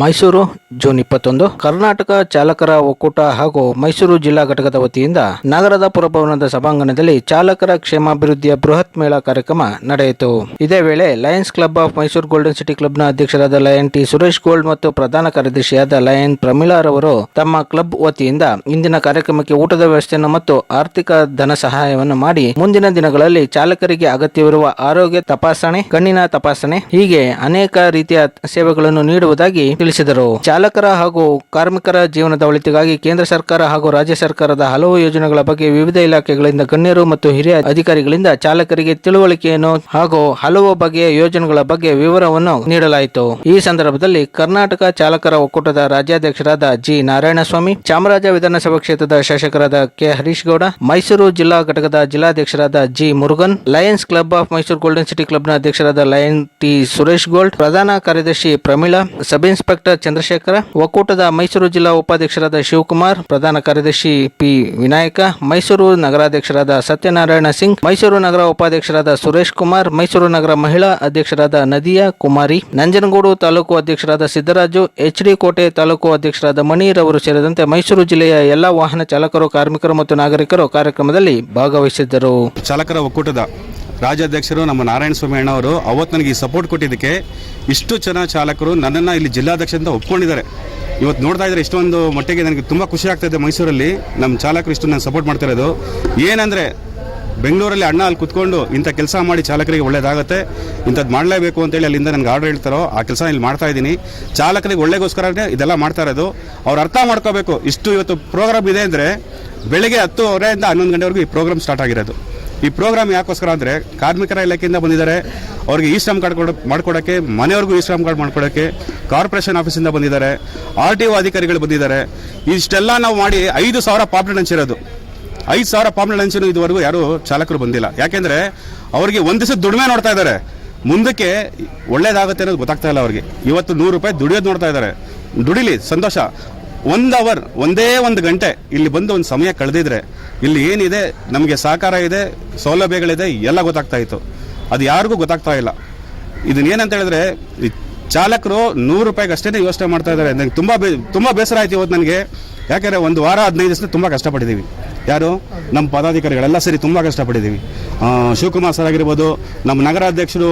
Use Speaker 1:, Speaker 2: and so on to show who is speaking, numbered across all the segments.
Speaker 1: Mysuru, June ಇಪ್ಪತ್ತೊಂದು. ಕರ್ನಾಟಕ ಚಾಲಕರ ಒಕ್ಕೂಟ ಹಾಗೂ ಮೈಸೂರು ಜಿಲ್ಲಾ ಘಟಕದ ವತಿಯಿಂದ ನಗರದ ಪುರಭವನದ ಸಭಾಂಗಣದಲ್ಲಿ ಚಾಲಕರ ಕ್ಷೇಮಾಭಿವೃದ್ಧಿಯ ಬೃಹತ್ ಮೇಳ ಕಾರ್ಯಕ್ರಮ ನಡೆಯಿತು. ಇದೇ ವೇಳೆ lions club of Mysuru golden city ಕ್ಲಬ್ನ ಅಧ್ಯಕ್ಷರಾದ ಲಯನ್ ಟಿ ಸುರೇಶ್ ಗೋಲ್ಡ್ ಮತ್ತು ಪ್ರಧಾನ ಕಾರ್ಯದರ್ಶಿಯಾದ ಲಯನ್ ಪ್ರಮಿಳಾರವರು ತಮ್ಮ ಕ್ಲಬ್ ವತಿಯಿಂದ ಇಂದಿನ ಕಾರ್ಯಕ್ರಮಕ್ಕೆ ಊಟದ ವ್ಯವಸ್ಥೆಯನ್ನು ಮತ್ತು ಆರ್ಥಿಕ ಧನ ಸಹಾಯವನ್ನು ಮಾಡಿ ಮುಂದಿನ ದಿನಗಳಲ್ಲಿ ಚಾಲಕರಿಗೆ ಅಗತ್ಯವಿರುವ ಆರೋಗ್ಯ ತಪಾಸಣೆ, ಕಣ್ಣಿನ ತಪಾಸಣೆ, ಹೀಗೆ ಅನೇಕ ರೀತಿಯ ಸೇವೆಗಳನ್ನು ನೀಡುವುದಾಗಿ ತಿಳಿಸಿದರು. ಚಾಲಕರ ಹಾಗೂ ಕಾರ್ಮಿಕರ ಜೀವನದ ಒಳಿತಿಗಾಗಿ ಕೇಂದ್ರ ಸರ್ಕಾರ ಹಾಗೂ ರಾಜ್ಯ ಸರ್ಕಾರದ ಹಲವು ಯೋಜನೆಗಳ ಬಗ್ಗೆ ವಿವಿಧ ಇಲಾಖೆಗಳಿಂದ ಗಣ್ಯರು ಮತ್ತು ಹಿರಿಯ ಅಧಿಕಾರಿಗಳಿಂದ ಚಾಲಕರಿಗೆ ತಿಳುವಳಿಕೆಯನ್ನು ಹಾಗೂ ಹಲವು ಬಗೆಯ ಯೋಜನೆಗಳ ಬಗ್ಗೆ ವಿವರವನ್ನು ನೀಡಲಾಯಿತು. ಈ ಸಂದರ್ಭದಲ್ಲಿ ಕರ್ನಾಟಕ ಚಾಲಕರ ಒಕ್ಕೂಟದ ರಾಜ್ಯಾಧ್ಯಕ್ಷರಾದ ಜಿ. ನಾರಾಯಣಸ್ವಾಮಿ, ಚಾಮರಾಜ ವಿಧಾನಸಭಾ ಕ್ಷೇತ್ರದ ಶಾಸಕರಾದ ಕೆ. ಹರೀಶ್ ಗೌಡ ಮೈಸೂರು ಜಿಲ್ಲಾ ಘಟಕದ ಜಿಲ್ಲಾಧ್ಯಕ್ಷರಾದ G. Murugan, lions club of Mysuru golden city ಕ್ಲಬ್ನ ಅಧ್ಯಕ್ಷರಾದ ಲಯನ್ ಟಿ. ಸುರೇಶ್ ಗೋಲ್ಡ್ ಪ್ರಧಾನ ಕಾರ್ಯದರ್ಶಿ ಪ್ರಮೀಳಾ, ಸಬ್ ಇನ್ಸ್ಪೆಕ್ಟರ್ ಚಂದ್ರಶೇಖರ, ಒಕ್ಕೂಟದ ಮೈಸೂರು ಜಿಲ್ಲಾ ಉಪಾಧ್ಯಕ್ಷರಾದ ಶಿವಕುಮಾರ್, ಪ್ರಧಾನ ಕಾರ್ಯದರ್ಶಿ ಪಿ ವಿನಾಯಕ, ಮೈಸೂರು ನಗರಾಧ್ಯಕ್ಷರಾದ ಸತ್ಯನಾರಾಯಣ ಸಿಂಗ್, ಮೈಸೂರು ನಗರ ಉಪಾಧ್ಯಕ್ಷರಾದ ಸುರೇಶ್ ಕುಮಾರ್, ಮೈಸೂರು ನಗರ ಮಹಿಳಾ ಅಧ್ಯಕ್ಷರಾದ ನದಿಯಾ ಕುಮಾರಿ, ನಂಜನಗೂಡು ತಾಲೂಕು ಅಧ್ಯಕ್ಷರಾದ ಸಿದ್ದರಾಜು ಎಚ್ ಡಿ ಕೋಟೆ ತಾಲೂಕು ಅಧ್ಯಕ್ಷರಾದ ಮಣೀರ್ ಅವರು ಸೇರಿದಂತೆ ಮೈಸೂರು ಜಿಲ್ಲೆಯ ಎಲ್ಲಾ ವಾಹನ ಚಾಲಕರು, ಕಾರ್ಮಿಕರು ಮತ್ತು ನಾಗರಿಕರು ಕಾರ್ಯಕ್ರಮದಲ್ಲಿ ಭಾಗವಹಿಸಿದ್ದರು.
Speaker 2: ಚಾಲಕರ ಒಕ್ಕೂಟದ ರಾಜ್ಯಾಧ್ಯಕ್ಷರು ನಮ್ಮ ನಾರಾಯಣ ಸ್ವಾಮಿ ಅಣ್ಣವರು ಅವತ್ತು ನನಗೆ ಈ ಸಪೋರ್ಟ್ ಕೊಟ್ಟಿದ್ದಕ್ಕೆ ಇಷ್ಟು ಜನ ಚಾಲಕರು ನನ್ನನ್ನು ಇಲ್ಲಿ ಜಿಲ್ಲಾಧ್ಯಕ್ಷ ಅಂತ ಒಪ್ಕೊಂಡಿದ್ದಾರೆ. ಇವತ್ತು ನೋಡ್ತಾ ಇದ್ದರೆ ಇಷ್ಟೊಂದು ಮಟ್ಟಿಗೆ ನನಗೆ ತುಂಬ ಖುಷಿ ಆಗ್ತಾಯಿದೆ ಮೈಸೂರಲ್ಲಿ. ನಮ್ಮ ಚಾಲಕರು ಇಷ್ಟು ನಾನು ಸಪೋರ್ಟ್ ಮಾಡ್ತಿರೋದು ಏನಂದರೆ ಬೆಂಗಳೂರಲ್ಲಿ ಅಣ್ಣ ಅಲ್ಲಿ ಕುತ್ಕೊಂಡು ಇಂಥ ಕೆಲಸ ಮಾಡಿ ಚಾಲಕರಿಗೆ ಒಳ್ಳೇದಾಗುತ್ತೆ. ಇಂಥದ್ದು ಮಾಡಲೇಬೇಕು ಅಂತೇಳಿ ಅಲ್ಲಿಂದ ನನಗೆ ಆರ್ಡರ್ ಹೇಳ್ತಾರೋ, ಆ ಕೆಲಸ ಇಲ್ಲಿ ಮಾಡ್ತಾ ಇದ್ದೀನಿ. ಚಾಲಕರಿಗೆ ಒಳ್ಳೆಗೋಸ್ಕರನೇ ಇದೆಲ್ಲ ಮಾಡ್ತಾ ಇರೋದು. ಅವ್ರು ಅರ್ಥ ಮಾಡ್ಕೋಬೇಕು ಇಷ್ಟು ಇವತ್ತು ಪ್ರೋಗ್ರಾಮ್ ಇದೆ ಅಂದರೆ ಬೆಳಿಗ್ಗೆ ಹತ್ತುವರೆಯಿಂದ ಹನ್ನೊಂದು ಗಂಟೆವರೆಗೂ ಈ ಪ್ರೋಗ್ರಾಮ್ ಸ್ಟಾರ್ಟ್ ಆಗಿರೋದು. ಈ ಪ್ರೋಗ್ರಾಮ್ ಯಾಕೋಸ್ಕರ ಅಂದರೆ ಕಾರ್ಮಿಕರ ಇಲಾಖೆಯಿಂದ ಬಂದಿದ್ದಾರೆ. ಅವ್ರಿಗೆ ಇ ಶ್ರಮ್ ಕಾರ್ಡ್ ಕೊಡ ಮಾಡ್ಕೊಡೋಕ್ಕೆ, ಮನೆಯವ್ರಿಗೂ ಇ ಶ್ರಮ್ ಕಾರ್ಡ್ ಮಾಡ್ಕೊಡೋಕ್ಕೆ ಕಾರ್ಪೊರೇಷನ್ ಆಫೀಸಿಂದ ಬಂದಿದ್ದಾರೆ. ಆರ್ ಟಿ ಒ ಅಧಿಕಾರಿಗಳು ಬಂದಿದ್ದಾರೆ. ಇಷ್ಟೆಲ್ಲ ನಾವು ಮಾಡಿ ಐದು ಸಾವಿರ ಪಾಪ್ಲೆಟ್ ಹಂಚಿರೋದು. ಐದು ಸಾವಿರ ಪಾಪ್ಲೆಟ್ ಹಂಚಿನೂ ಇದುವರೆಗೂ ಯಾರು ಚಾಲಕರು ಬಂದಿಲ್ಲ. ಯಾಕೆಂದರೆ ಅವರಿಗೆ ಒಂದು ದಿವಸ ದುಡಿಮೆ ನೋಡ್ತಾ ಇದ್ದಾರೆ. ಮುಂದಕ್ಕೆ ಒಳ್ಳೇದಾಗುತ್ತೆ ಅನ್ನೋದು ಗೊತ್ತಾಗ್ತಾ ಇಲ್ಲ ಅವ್ರಿಗೆ. ಇವತ್ತು ನೂರು ರೂಪಾಯಿ ದುಡಿಯೋದು ನೋಡ್ತಾ ಇದ್ದಾರೆ. ದುಡಿಲಿ, ಸಂತೋಷ. ಒಂದು ಅವರ್, ಒಂದೇ ಒಂದು ಗಂಟೆ ಇಲ್ಲಿ ಬಂದು ಒಂದು ಸಮಯ ಕಳೆದಿದ್ರೆ ಇಲ್ಲಿ ಏನಿದೆ, ನಮಗೆ ಸಹಕಾರ ಇದೆ, ಸೌಲಭ್ಯಗಳಿದೆ, ಎಲ್ಲ ಗೊತ್ತಾಗ್ತಾ ಇತ್ತು. ಅದು ಯಾರಿಗೂ ಗೊತ್ತಾಗ್ತಾ ಇಲ್ಲ. ಇದನ್ನ ಏನಂತ ಹೇಳಿದ್ರೆ ಚಾಲಕರು ನೂರು ರೂಪಾಯಿಗೆ ಅಷ್ಟೇ ಯೋಚನೆ ಮಾಡ್ತಾ ಇದ್ದಾರೆ. ನಂಗೆ ತುಂಬ ಬೇ, ತುಂಬ ಬೇಸರ ಆಯ್ತು ಇವತ್ತು ನನಗೆ. ಯಾಕೆಂದರೆ ಒಂದು ವಾರ, ಹದಿನೈದು ದಿವಸ ತುಂಬ ಕಷ್ಟಪಟ್ಟಿದ್ದೀವಿ. ಯಾರು? ನಮ್ಮ ಪದಾಧಿಕಾರಿಗಳೆಲ್ಲ ಸೇರಿ ತುಂಬ ಕಷ್ಟಪಟ್ಟಿದ್ದೀವಿ. ಶಿವಕುಮಾರ್ ಸರ್ ಆಗಿರ್ಬೋದು, ನಮ್ಮ ನಗರಾಧ್ಯಕ್ಷರು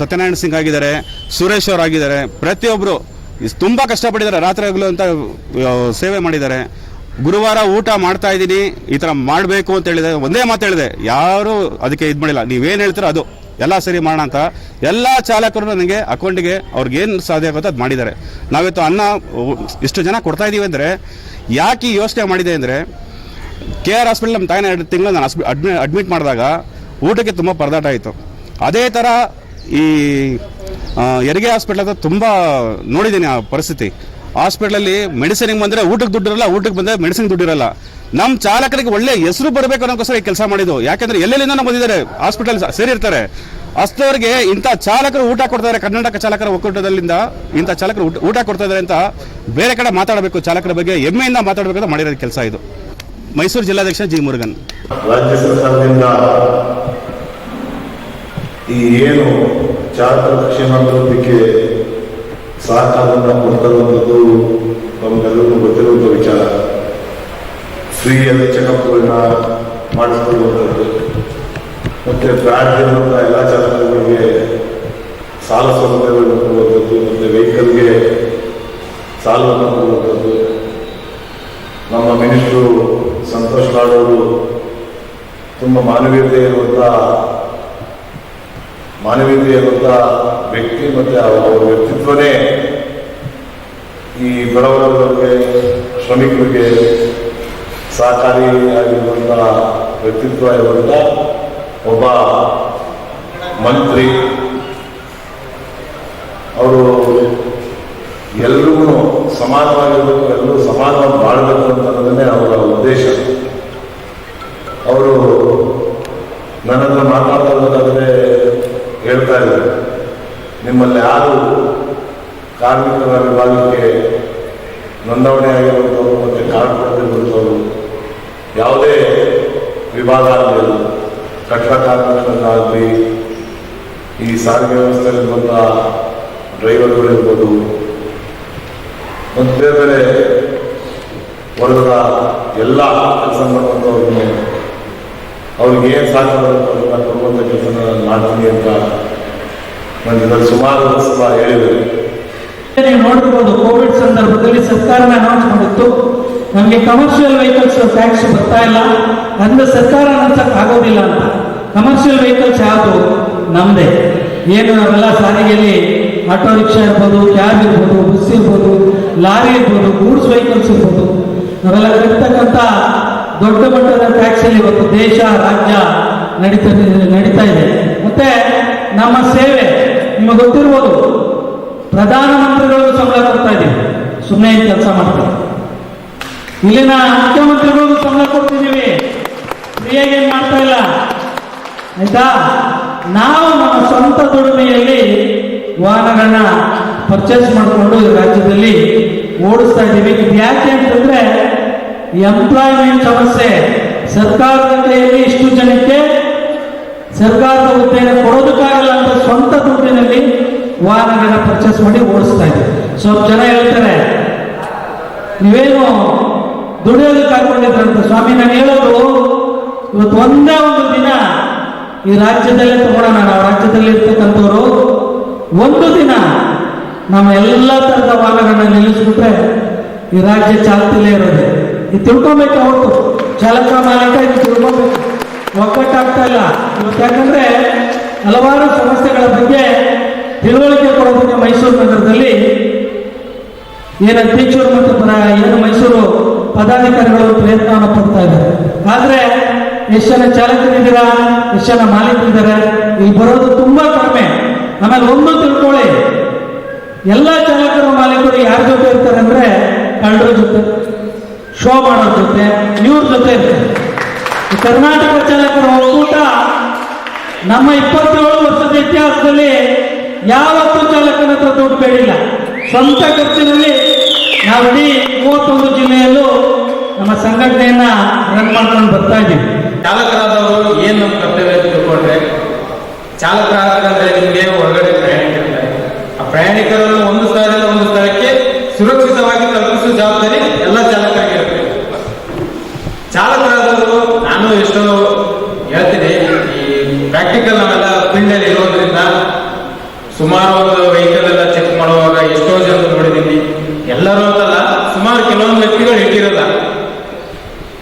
Speaker 2: ಸತ್ಯನಾರಾಯಣ ಸಿಂಗ್ ಆಗಿದ್ದಾರೆ, ಸುರೇಶ್ ಅವರು ಆಗಿದ್ದಾರೆ ಪ್ರತಿಯೊಬ್ಬರು ತುಂಬ ಕಷ್ಟಪಟ್ಟಿದ್ದಾರೆ ರಾತ್ರಿ ಹಗಲು ಅಂತ ಸೇವೆ ಮಾಡಿದ್ದಾರೆ. ಗುರುವಾರ ಊಟ ಮಾಡ್ತಾ ಇದ್ದೀನಿ, ಈ ಥರ ಮಾಡಬೇಕು ಅಂತ ಹೇಳಿದೆ. ಒಂದೇ ಮಾತು ಹೇಳಿದೆ, ಯಾರು ಅದಕ್ಕೆ ಇದು ಮಾಡಿಲ್ಲ. ನೀವೇನು ಹೇಳ್ತೀರೋ ಅದು. ಎಲ್ಲ ಸರಿ ಮಾಡೋಣ ಅಂತ. ಎಲ್ಲ ಚಾಲಕರು ನನಗೆ ಅಕೌಂಟಿಗೆ ಅವ್ರಿಗೆ ಏನು ಸಾಧ್ಯ ಆಗುತ್ತೋ ಅದು ಮಾಡಿದ್ದಾರೆ. ನಾವಿತ್ತು ಅನ್ನ, ಇಷ್ಟು ಜನ ಕೊಡ್ತಾ ಇದ್ದೀವಿ ಅಂದರೆ, ಯಾಕೆ ಯೋಚನೆ ಮಾಡಿದೆ ಅಂದರೆ, ಕೆ ಆರ್ ಹಾಸ್ಪಿಟಲ್ ನಮ್ಮ ತಾಯಿನ ಎರಡು ತಿಂಗಳು ನಾನು ಅಡ್ಮಿ ಅಡ್ಮಿಟ್ ಮಾಡಿದಾಗ ಊಟಕ್ಕೆ ತುಂಬ ಪರದಾಟ ಆಯಿತು. ಅದೇ ಥರ ಈ ಎರಿಗೆ ಹೆರಿಗೆ ಹಾಸ್ಪಿಟ್ಲ್ ಹತ್ರ ತುಂಬ ನೋಡಿದ್ದೀನಿ ಆ ಪರಿಸ್ಥಿತಿ. ಹಾಸ್ಪಿಟ್ಲಲ್ಲಿ ಮೆಡಿಸಿನಿಗೆ ಬಂದರೆ ಊಟಕ್ಕೆ ದುಡ್ಡಿರಲ್ಲ, ಊಟಕ್ಕೆ ಬಂದರೆ ಮೆಡಿಸಿನ್ ದುಡ್ಡಿರಲ್ಲ. ನಮ್ಮ ಚಾಲಕರಿಗೆ ಒಳ್ಳೆ ಹೆಸರು ಬರಬೇಕು ಅನ್ನೋಕ್ಕೋಸ್ಕರ ಈ ಕೆಲಸ ಮಾಡಿದ್ದು. ಯಾಕಂದ್ರೆ ಎಲ್ಲೆಲ್ಲಿಂದ ಬಂದಿದ್ದಾರೆ? ಹಾಸ್ಪಿಟಲ್ ಸೇರಿರ್ತಾರೆ. ಅಷ್ಟವರಿಗೆ ಇಂಥ ಚಾಲಕರು ಊಟ ಕೊಡ್ತಾರೆ, ಕರ್ನಾಟಕ ಚಾಲಕರ ಒಕ್ಕೂಟದಲ್ಲಿಂದ ಇಂಥ ಚಾಲಕರು ಊಟ- ಕೊಡ್ತಾಯಿದ್ದಾರೆ ಅಂತ ಬೇರೆ ಕಡೆ ಮಾತಾಡಬೇಕು, ಚಾಲಕರ ಬಗ್ಗೆ ಹೆಮ್ಮೆಯಿಂದ ಮಾತಾಡಬೇಕಂತ ಮಾಡಿರೋ ಕೆಲಸ ಇದು. ಮೈಸೂರು ಜಿಲ್ಲಾಧ್ಯಕ್ಷ ಜಿ ಮುರುಗನ್.
Speaker 3: ರಾಜ್ಯ ಸರ್ಕಾರದಿಂದ ಈ ಏನು ಚಾಲಕರ ಕ್ಷೇಮಾಭಿವೃದ್ಧಿಗೆ ಸಹಕಾರವನ್ನು ಕೊಡ್ತಕ್ಕಂಥದ್ದು ನಮಗೆಲ್ಲರಿಗೂ ಗೊತ್ತಿರುವಂಥ ವಿಚಾರ. ಫ್ರೀಯಾದ ಚೆಕಪ್ಗಳನ್ನ ಮಾಡಿಸ್ಕೊಳ್ಳುವಂಥದ್ದು ಮತ್ತು ಬ್ಯಾಡ್ ಇರುವಂಥ ಎಲ್ಲ ಚಾಲಕರುಗಳಿಗೆ ಸಾಲ ಸೌಲಭ್ಯಗಳನ್ನು ಕೊಡುವಂಥದ್ದು ಮತ್ತು ವೆಹಿಕಲ್ಗೆ ಸಾಲವನ್ನು ಕೊಡುವಂಥದ್ದು ನಮ್ಮ ಮಿನಿಸ್ಟ್ರು ಸಂತೋಷ್ ಲಾಡ್ ತುಂಬ ಮಾನವೀಯತೆ ಇರುವಂಥ ಮಾನವೀಯತೆ ಇರುವಂಥ ವ್ಯಕ್ತಿ ಮತ್ತು ಅವರ ವ್ಯಕ್ತಿತ್ವನೇ ಈ ಬಡವರಿಗೆ ಶ್ರಮಿಕರಿಗೆ ಸಹಕಾರಿಯಾಗಿರುವಂಥ ವ್ಯಕ್ತಿತ್ವ ಇರುವಂಥ ಒಬ್ಬ ಮಂತ್ರಿ. ಅವರು ಎಲ್ರಿಗೂ ಸಮಾನವಾಗಿರ್ಬೇಕು. ನಿಮ್ಮಲ್ಲಿ ಯಾರು ಕಾರ್ಮಿಕರ ವಿಭಾಗಕ್ಕೆ ನೋಂದಣಿ ಆಗಿರುವಂಥವ್ರು ಮತ್ತು ಕಾರ್ಡ್ ಯಾವುದೇ ವಿಭಾಗ ಆಗಲಿ ಕಟ್ಟಡ ಕಾರ್ಮಿಕರನ್ನಾಗಲಿ ಈ ಸಾರಿಗೆ ವ್ಯವಸ್ಥೆಯಲ್ಲಿರುವಂಥ ಡ್ರೈವರ್ಗಳಿರ್ಬೋದು ಮತ್ತು ಬೇರೆ ಬೇರೆ ವರ್ಗದ ಎಲ್ಲ ಕೆಲಸ ಮಾಡುವಂಥವ್ರನ್ನು ಅವ್ರಿಗೆ ಏನು ಸಾಧ್ಯ ಬರುತ್ತೋ ಅದನ್ನ ಕೊಡುವಂಥ ಕೆಲಸ ಮಾಡ್ತೀನಿ ಅಂತ ಇದರಲ್ಲಿ ಸುಮಾರು ಹೇಳಿದ್ದೇನೆ.
Speaker 4: ನೀವು ನೋಡಿರ್ಬೋದು ಕೋವಿಡ್ ಸಂದರ್ಭದಲ್ಲಿ ಸರ್ಕಾರನ ಅನೌನ್ಸ್ ಮಾಡಿತ್ತು. ನಮಗೆ ಕಮರ್ಷಿಯಲ್ ವೆಹಿಕಲ್ಸ್ ಟ್ಯಾಕ್ಸ್ ಬರ್ತಾ ಇಲ್ಲ. ಅಂದ್ರೆ ಸರ್ಕಾರ ಅನ್ಸಕ್ ಆಗೋದಿಲ್ಲ ಅಂತ. ಕಮರ್ಷಿಯಲ್ ವೆಹಿಕಲ್ಸ್ ಯಾವುದು? ನಮ್ದೇ. ಏನು ನಾವೆಲ್ಲ ಸಾರಿಗೆಯಲ್ಲಿ ಆಟೋ ರಿಕ್ಷಾ ಇರ್ಬೋದು ಕ್ಯಾಬ್ ಇರ್ಬೋದು ಬಸ್ ಇರ್ಬೋದು, ಲಾರಿ ಇರ್ಬೋದು, ಗೂಡ್ಸ್ ವೆಹಿಕಲ್ಸ್ ಇರ್ಬೋದು. ನಾವೆಲ್ಲ ಇರ್ತಕ್ಕಂಥ ದೊಡ್ಡ ಮಟ್ಟದ ಟ್ಯಾಕ್ಸಲ್ಲಿ ಇವತ್ತು ದೇಶ, ರಾಜ್ಯ ನಡೀತಾ ನಡೀತಾ ಇದೆ. ಮತ್ತೆ ನಮ್ಮ ಸೇವೆ. ನಿಮಗೆ ಗೊತ್ತಿರ್ಬೋದು ಪ್ರಧಾನಮಂತ್ರಿಗಳು ಸಂಬಳ ಕೊಡ್ತಾ ಇದ್ದೀವಿ. ಸುಮ್ಮನೆ ಕೆಲಸ ಮಾಡ್ತಾರೆ ಇಲ್ಲಿನ ಮುಖ್ಯಮಂತ್ರಿಗಳಿಗೂ ಸಂಬಳ ಕೊಡ್ತಿದ್ದೀವಿ. ಫ್ರೀಯಾಗಿ ಏನು ಮಾಡ್ತಾ ಇಲ್ಲ? ಆಯ್ತಾ? ನಾವು ನಮ್ಮ ಸ್ವಂತ ದುಡಿಮೆಯಲ್ಲಿ ವಾಹನಗಳನ್ನ ಪರ್ಚೇಸ್ ಮಾಡಿಕೊಂಡು ಈ ರಾಜ್ಯದಲ್ಲಿ ಓಡಿಸ್ತಾ ಇದ್ದೀವಿ. ಇದು ಯಾಕೆ ಅಂತಂದ್ರೆ ಎಂಪ್ಲಾಯ್ಮೆಂಟ್ ಸಮಸ್ಯೆ. ಸರ್ಕಾರದ ಕೈಯಲ್ಲಿ ಇಷ್ಟು ಜನಕ್ಕೆ ಸರ್ಕಾರದ ಹುದ್ದೆಯನ್ನು ಕೊಡೋದಕ್ಕಾಗಲ್ಲ ಅಂತ ಸ್ವಂತ ದುಡ್ಡಿನಲ್ಲಿ ವಾಹನಗಳನ್ನ ಪರ್ಚೇಸ್ ಮಾಡಿ ಓಡಿಸ್ತಾ ಇದ್ದೀವಿ ಸ್ವಲ್ಪ ಜನ ಹೇಳ್ತಾರೆ, ನೀವೇನು ದುಡಿಯೋದಕ್ಕೆ ಹಾಕೊಂಡಿದ್ರಂತ ಸ್ವಾಮಿ, ನಾನು ಹೇಳೋದು, ಇವತ್ತು ಒಂದೇ ಒಂದು ದಿನ ಈ ರಾಜ್ಯದಲ್ಲಿ ತಗೊಳ್ಳೋಣ. ನಾವು ರಾಜ್ಯದಲ್ಲಿ ಇರ್ತಕ್ಕಂಥವ್ರು ಒಂದು ದಿನ ನಮ್ಮ ಎಲ್ಲ ಥರದ ವಾಹನಗಳನ್ನ ನಿಲ್ಲಿಸ್ಬಿಟ್ರೆ ಈ ರಾಜ್ಯ ಚಾಲ್ತಿಲೇ ಇರೋದು. ಇದು ತಿಳ್ಕೊಬೇಕು ಅವತ್ತು ಚಾಲಕ ಮಾಲೀಕ ಇದು ತಿಳ್ಕೊಬೇಕು. ಒಕ್ಕಟ್ಟಾಗ್ತಾ ಇಲ್ಲ. ಇವತ್ತು ಯಾಕಂದ್ರೆ ಹಲವಾರು ಸಮಸ್ಯೆಗಳ ಬಗ್ಗೆ ತಿಳುವಳಿಕೆ ಕೊಡೋದಕ್ಕೆ ಮೈಸೂರು ನಗರದಲ್ಲಿ ಏನು ಟೀಚರ್ ಮತ್ತು ಏನು ಮೈಸೂರು ಪದಾಧಿಕಾರಿಗಳು ಪ್ರಯತ್ನವನ್ನು ಪಡ್ತಾ ಇದ್ದಾರೆ. ಆದ್ರೆ ಎಷ್ಟು ಜನ ಚಾಲಕರಿದ್ದೀರಾ, ಎಷ್ಟು ಜನ ಮಾಲೀಕರಿದ್ದಾರೆ, ಇಲ್ಲಿ ಬರೋದು ತುಂಬಾ ಕಡಿಮೆ. ಆಮೇಲೆ ಒಂದು ತಿಳ್ಕೊಳ್ಳಿ. ಎಲ್ಲ ಚಾಲಕರು ಮಾಲೀಕರು ಯಾರ ಜೊತೆ ಇರ್ತಾರೆ ಅಂದ್ರೆ ಕಳ್ಳರ ಜೊತೆ, ಶೋ ಮಾಡೋ ಜೊತೆ, ಇವ್ರ ಜೊತೆ ಇರ್ತಾರೆ. ಕರ್ನಾಟಕ ಚಾಲಕರ ಒಕ್ಕೂಟ ನಮ್ಮ ಇಪ್ಪತ್ತೇಳು ವರ್ಷದ ಇತಿಹಾಸದಲ್ಲಿ ಯಾವತ್ತೂ ಚಾಲಕನ ಹತ್ರ ದುಡ್ಡು ಬೇಡಿಲ್ಲ. ಸ್ವಂತ ಖರ್ಚಿನಲ್ಲಿ ನಾವು ಇಡೀ ಮೂವತ್ತೊಂದು ಜಿಲ್ಲೆಯಲ್ಲೂ ನಮ್ಮ ಸಂಘಟನೆಯನ್ನ ರನ್ ಮಾಡ್ಕೊಂಡು ಬರ್ತಾ ಇದ್ದೀವಿ.
Speaker 5: ಚಾಲಕರಾದವರು ಏನ್ ನಮ್ಮ ಕರ್ತವ್ಯ ತಿಳ್ಕೊಂಡ್ರೆ ಚಾಲಕರಾಗಂದ್ರೆ ನಿಮಗೆ ಹೊರಗಡೆ ಪ್ರಯಾಣಿಕರಿದ್ದಾರೆ. ಆ ಪ್ರಯಾಣಿಕರನ್ನು ಒಂದು ಸ್ಥಳದಿಂದ ಒಂದು ಸ್ಥಳಕ್ಕೆ ಸುರಕ್ಷಿತವಾಗಿ ತಲುಪಿಸುವ ಜವಾಬ್ದಾರಿ ಎಲ್ಲ ಚಾಲಕರಿಗಿರುತ್ತೆ ಚಾಲಕರಾದವರು ನಾನು ಎಷ್ಟೋ ಹೇಳ್ತೀನಿ ಈ ಪ್ರಾಕ್ಟಿಕಲ್ ನಾವೆಲ್ಲ ಫೀಲ್ಡ್ ಇರೋದ್ರಿಂದ ಸುಮಾರು ಒಂದು ವೆಹಿಕಲ್ ಎಲ್ಲ ಚೆಕ್ ಮಾಡುವಾಗ ಎಷ್ಟೋ ಜನ ನೋಡಿದ್ದೀನಿ ಎಲ್ಲರೂ ಅಂತಲ್ಲ, ಸುಮಾರು ಕೆಲವೊಂದು ವ್ಯಕ್ತಿಗಳು ಇಟ್ಟಿರಲ್ಲ.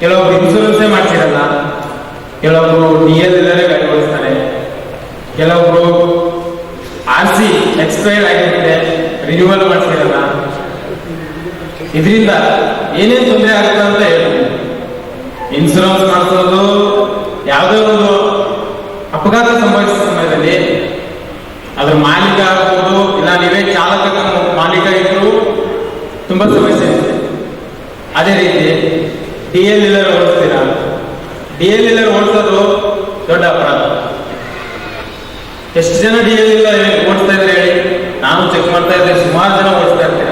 Speaker 5: ಕೆಲವೊಬ್ರು ಇನ್ಸೂರೆನ್ಸೇ ಮಾಡ್ಸಿರಲ್ಲ. ಕೆಲವೊಬ್ರು ಡಿ ಎಲ್ ಇಲ್ಲದೆ ಗಾಡಿ ಕೆಲವೊಬ್ರು ಆರ್ ಸಿ ಎಕ್ಸ್ಪೈರ್ ಆಗಿರುತ್ತೆ ರಿನ್ಯೂವಲ್ ಮಾಡ್ಸಿರಲ್ಲ. ಇದರಿಂದ ಏನೇನು ತೊಂದರೆ ಆಗುತ್ತೆ ಅಂತ ಹೇಳ್ತೀನಿ ಇನ್ಸೂರೆನ್ಸ್ ಮಾಡಿಸೋದು ಯಾವುದೋ ಒಂದು ಅಪಘಾತ ಸಂಭವಿಸಿದ ಸಮಯದಲ್ಲಿ ಅದ್ರ ಮಾಲೀಕ ಆಗ್ಬೋದು, ಇಲ್ಲ ನೀವೇ ಚಾಲಕ ಮಾಲೀಕ ಇದ್ರು ತುಂಬಾ ಸಮಸ್ಯೆ ಇದೆ. ಅದೇ ರೀತಿ ಡಿ ಎಲ್ ಇಲ್ಲರ್ ಓಡಿಸ್ತೀರಾ? ಡಿ ಎಲ್ ಇಲ್ಲರ್ ಓಡಿಸೋದು ದೊಡ್ಡ ಅಪರಾಧ. ಎಷ್ಟು ಜನ ಡಿ ಎಲ್ ಇಲ್ಲ ಓಡಿಸ್ತಾ ಇದ್ರೆ ಹೇಳಿ? ನಾನು ಚೆಕ್ ಮಾಡ್ತಾ ಇದ್ದೆ, ಸುಮಾರು ಜನ ಓಡಿಸ್ತಾ ಇರ್ತೀರ?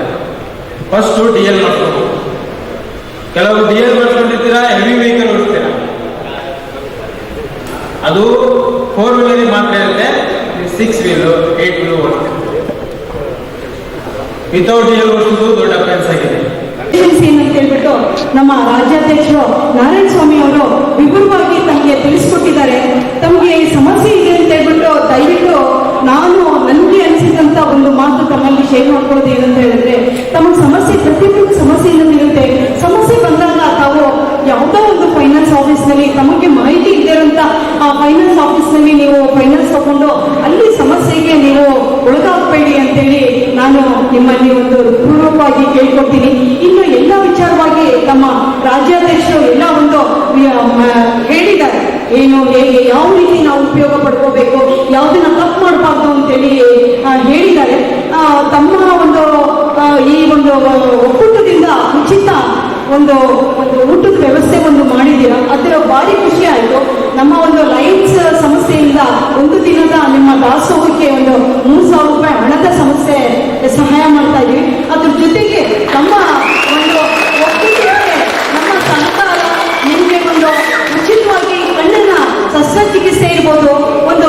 Speaker 5: ಫಸ್ಟ್ ಡಿ ಎಲ್ ಮಾಡ್ಕೊಂಡು ಕೆಲವರು ಡಿ ಎಲ್ ಮಾಡ್ಕೊಂಡಿರ್ತೀರಾ ಹೆವಿ ವೆಹಿಕಲ್ ಓಡಿಸ್ತೀರಾ? ಅದು ಫೋರ್ ವೀಲರ್ ಮಾತ್ರ ಇರುತ್ತೆ. ಸಿಕ್ಸ್ ವೀಲು ಏಟ್ ವೀಲು ಓಡಿಸ್ತೀರಾ ವಿತೌಟ್ ಎಲ್ ಓಡಿಸೋದು ದೊಡ್ಡ ಅಫೆನ್ಸ್ ಆಗಿದೆ.
Speaker 6: ಹೇಳ್ಬಿಟ್ಟು ನಮ್ಮ ರಾಜ್ಯಾಧ್ಯಕ್ಷರು ನಾರಾಯಣ ಸ್ವಾಮಿ ಅವರು ವಿವರವಾಗಿ ತಮಗೆ ನಾನು ನಿಮ್ಮಲ್ಲಿ ಒಂದು ಪೂರ್ವಕವಾಗಿ ಕೇಳ್ಕೊಡ್ತೀನಿ ಇನ್ನು ಎಲ್ಲ ವಿಚಾರವಾಗಿ ನಮ್ಮ ರಾಜ್ಯಾಧ್ಯಕ್ಷರು ಎಲ್ಲ ಒಂದು ಹೇಳಿದ್ದಾರೆ. ಏನು, ಹೇಗೆ, ಯಾವ ರೀತಿ ನಾವು ಉಪಯೋಗ ಪಡ್ಕೋಬೇಕು, ಯಾವುದನ್ನ ತಪ್ಪು ಮಾಡಬಾರ್ದು ಅಂತೇಳಿ ಹೇಳಿದ್ದಾರೆ. ತಮ್ಮ ಒಂದು ಈ ಒಂದು ಒಕ್ಕೂಟದಿಂದ ಉಚಿತ ಒಂದು ಒಂದು ಊಟದ ವ್ಯವಸ್ಥೆ ಒಂದು ಮಾಡಿದ್ದೀರಾ? ಅದರ ಭಾರಿ ಖುಷಿ ಆಯಿತು. ನಮ್ಮ ಒಂದು ಲೈಟ್ಸ್ ಸಂಸ್ಥೆಯಿಂದ ಒಂದು ದಿನದ ನಿಮ್ಮ ದಾಸೋಹಕ್ಕೆ ಒಂದು ಮೂರು ಸಾವಿರ ರೂಪಾಯಿ ಹಣದ ಸಮಸ್ಯೆ ಸಹಾಯ ಮಾಡ್ತಾ ಇದ್ದೀವಿ. ಅದ್ರ ಜೊತೆಗೆ ನಮ್ಮ ಒಂದು ಒಪ್ಪಿಗೆಗೆ ನಮ್ಮ ಸರ್ಕಾರ ನಿಮಗೆ ಒಂದು ಉಚಿತವಾಗಿ ಕಣ್ಣಿನ ಶಸ್ತ್ರಚಿಕಿತ್ಸೆ ಇರ್ಬೋದು, ಒಂದು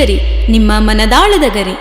Speaker 7: ಶ್ರೀಗರಿ ನಿಮ್ಮ ಮನದಾಳದ ಗರಿ.